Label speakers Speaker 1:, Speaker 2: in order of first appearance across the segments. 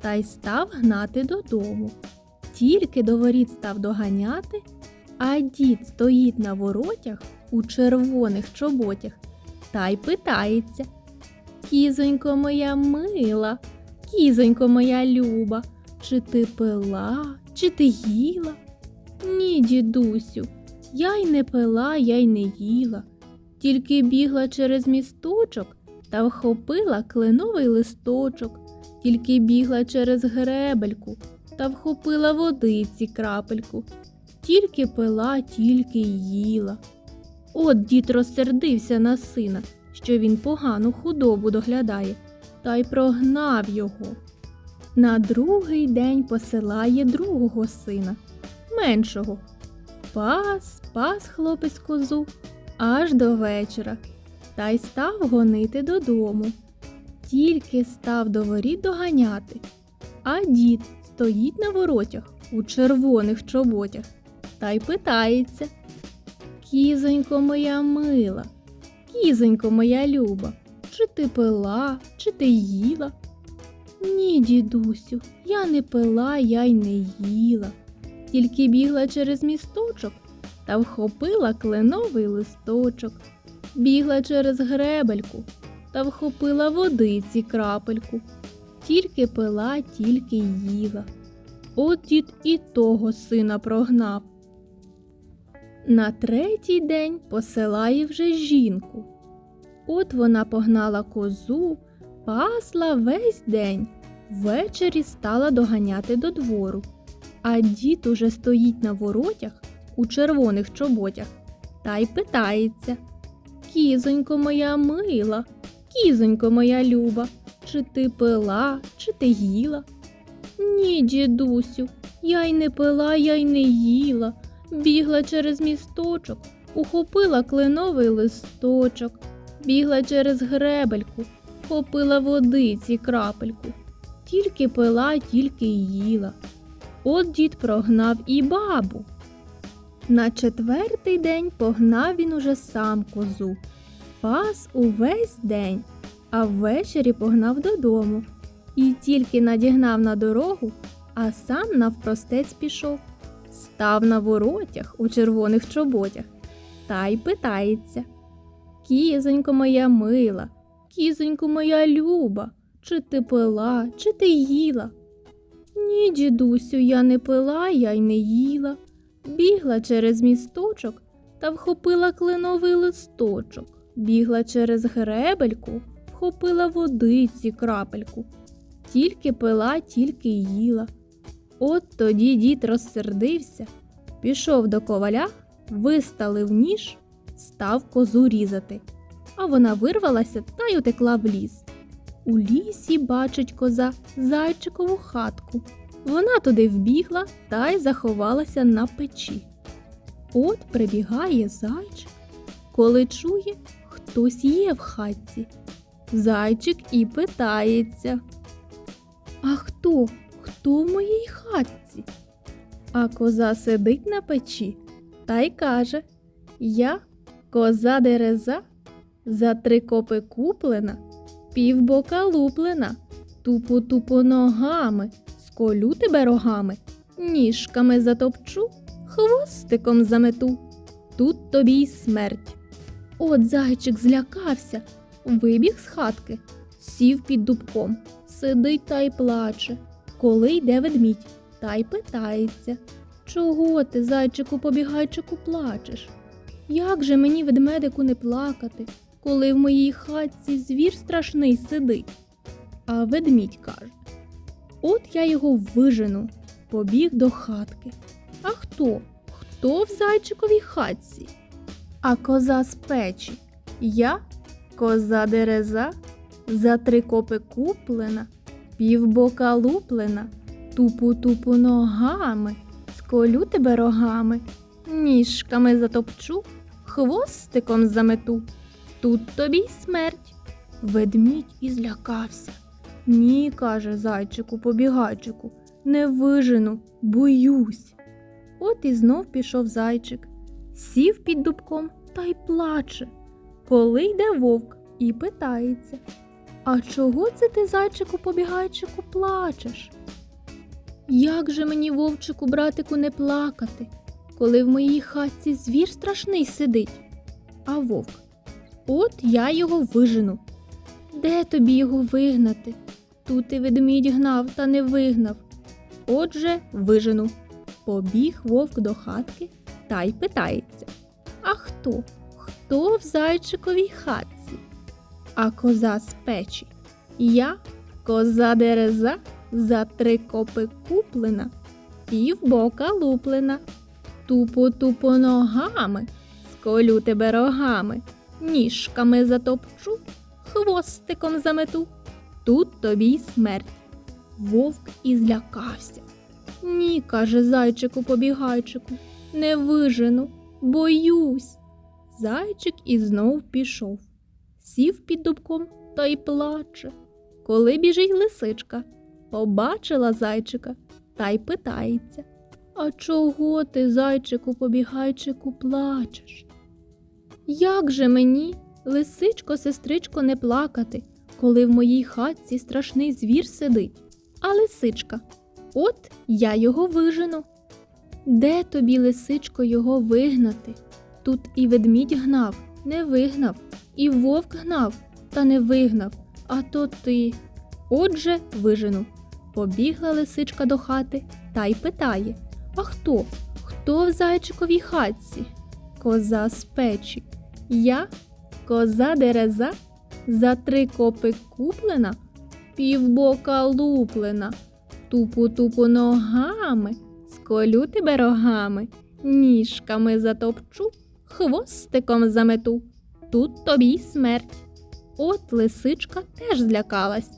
Speaker 1: та й став гнати додому. Тільки до воріт став доганяти, а дід стоїть на воротях у червоних чоботях та й питається. Кізонько моя мила, кізонько моя люба, чи ти пила, чи ти їла? Ні, дідусю, я й не пила, я й не їла, тільки бігла через місточок та вхопила кленовий листочок, тільки бігла через гребельку та вхопила водиці крапельку, тільки пила, тільки їла. От дід розсердився на сина, що він погану худобу доглядає, та й прогнав його. На другий день посилає другого сина, меншого. Пас, пас хлопець козу аж до вечора, та й став гонити додому. Тільки став до воріт доганяти, а дід стоїть на воротях у червоних чоботях та й питається. Кізонько моя мила, кізонько моя люба, чи ти пила, чи ти їла? Ні, дідусю, я не пила, я й не їла, тільки бігла через місточок та вхопила кленовий листочок, бігла через гребельку та вхопила водиці крапельку, тільки пила, тільки їла. От дід і того сина прогнав. На третій день посилає вже жінку. От вона погнала козу, пасла весь день, ввечері стала доганяти до двору. А дід уже стоїть на воротях у червоних чоботях та й питається Кізонько моя мила, кізонько моя люба, чи ти пила, чи ти їла? Ні, дідусю, я й не пила, я й не їла бігла через місточок, ухопила кленовий листочок, бігла через гребельку, хопила водиці крапельку, тільки пила, тільки їла. От дід прогнав і бабу. На четвертий день погнав він уже сам козу, пас увесь день, а ввечері погнав додому і тільки надігнав на дорогу, а сам навпростець пішов став на воротях у червоних чоботях та й питається Кізонько моя мила, кізонько моя люба, чи ти пила, чи ти їла? Ні, дідусю, я не пила, я й не їла. Бігла через місточок та вхопила кленовий листочок, бігла через гребельку, вхопила водиці крапельку, тільки пила, тільки їла. От тоді дід розсердився, пішов до коваля, виставив ніж, став козу різати, а вона вирвалася та й утекла в ліс. У лісі бачить коза зайчикову хатку. Вона туди вбігла та й заховалася на печі. От прибігає зайчик, коли чує, хтось є в хатці. Зайчик і питається. А хто? Хто в моїй хатці? А коза сидить на печі та й каже Я коза дереза, за три копи куплена, півбока луплена, тупо тупо ногами, сколю тебе рогами, ніжками затопчу, хвостиком замету. Тут тобі й смерть. От зайчик злякався, вибіг з хатки, сів під дубком, сидить та й плаче коли йде ведмідь, та й питається Чого ти, зайчику побігайчику, плачеш? Як же мені ведмедику не плакати, коли в моїй хатці звір страшний сидить? А ведмідь каже От я його вижену, побіг до хатки. А хто? Хто в зайчиковій хатці? А коза з печі. Я коза дереза, за три копи куплена півбока луплена, Тупу-тупу ногами, сколю тебе рогами, ніжками затопчу, хвостиком замету. Тут тобі й смерть. Ведмідь і злякався. Ні, каже зайчику побігайчику, не вижену, боюсь. От і знов пішов зайчик, сів під дубком та й плаче. Коли йде вовк і питається А чого це ти, зайчику побігайчику, плачеш? Як же мені, вовчику, братику, не плакати, коли в моїй хатці звір страшний сидить? А вовк, от я його вижену. Де тобі його вигнати? Тут і ведмідь гнав та не вигнав. Отже, вижену. Побіг вовк до хатки та й питається: А хто? Хто в зайчиковій хатці? А коза з печі. Я коза дереза за три копи куплена, півбока луплена. Тупо тупо ногами, сколю тебе рогами, ніжками затопчу, хвостиком замету. Тут тобі й смерть. Вовк і злякався. Ні, каже зайчику побігайчику, не вижену, боюсь. Зайчик і знов пішов, сів під дубком та й плаче. Коли біжить лисичка, побачила зайчика та й питається А чого ти, зайчику побігайчику, плачеш? Як же мені, лисичко, сестричко, не плакати, коли в моїй хатці страшний звір сидить? А лисичка, от я його вижену. Де тобі, лисичко, його вигнати? Тут і ведмідь гнав, не вигнав, і вовк гнав, та не вигнав, а то ти. Отже, вижену. Побігла лисичка до хати та й питає А хто? Хто в зайчиковій хатці? Коза з печі. Я коза дереза, за три копи куплена, півбока луплена, тупу-тупу ногами, сколю тебе рогами, ніжками затопчу, хвостиком замету. Тут тобі й смерть. От лисичка теж злякалась.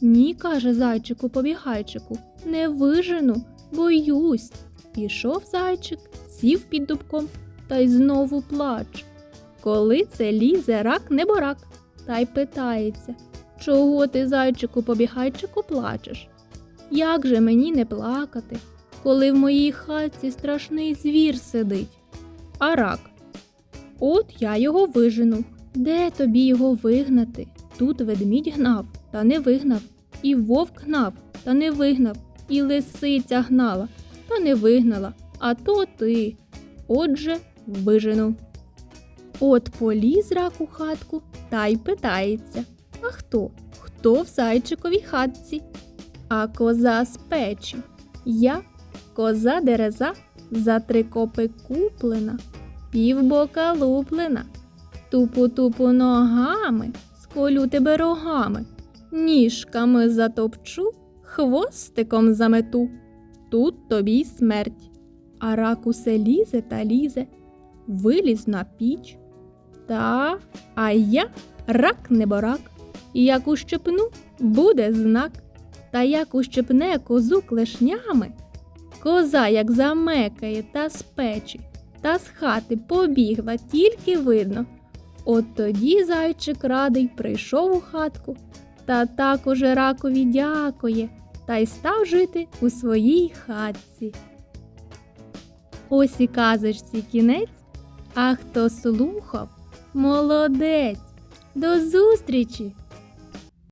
Speaker 1: Ні, каже зайчику побігайчику, не вижену, боюсь. Пішов зайчик, сів під дубком та й знову плач. Коли це лізе рак неборак, та й питається, чого ти, зайчику побігайчику, плачеш? Як же мені не плакати, коли в моїй хатці страшний звір сидить? А рак. От я його вижену. Де тобі його вигнати? Тут ведмідь гнав, та не вигнав, і вовк гнав, та не вигнав, і лисиця гнала, та не вигнала, а то ти. Отже, вижену. От поліз рак у хатку та й питається А хто? Хто в зайчиковій хатці? А коза з печі. Я коза дереза за три копи куплена, півбока луплена, тупу-тупу ногами, сколю тебе рогами, ніжками затопчу, хвостиком замету. Тут тобі й смерть. А рак усе лізе та лізе, виліз на піч. Та, а я рак неборак, як ущипну, буде знак. Та як ущипне козу клешнями, коза як замекає та з печі, та з хати побігла, тільки видно. От тоді зайчик радий прийшов у хатку, та так уже ракові дякує, та й став жити у своїй хатці. Ось і казочці кінець, а хто слухав, молодець. До зустрічі!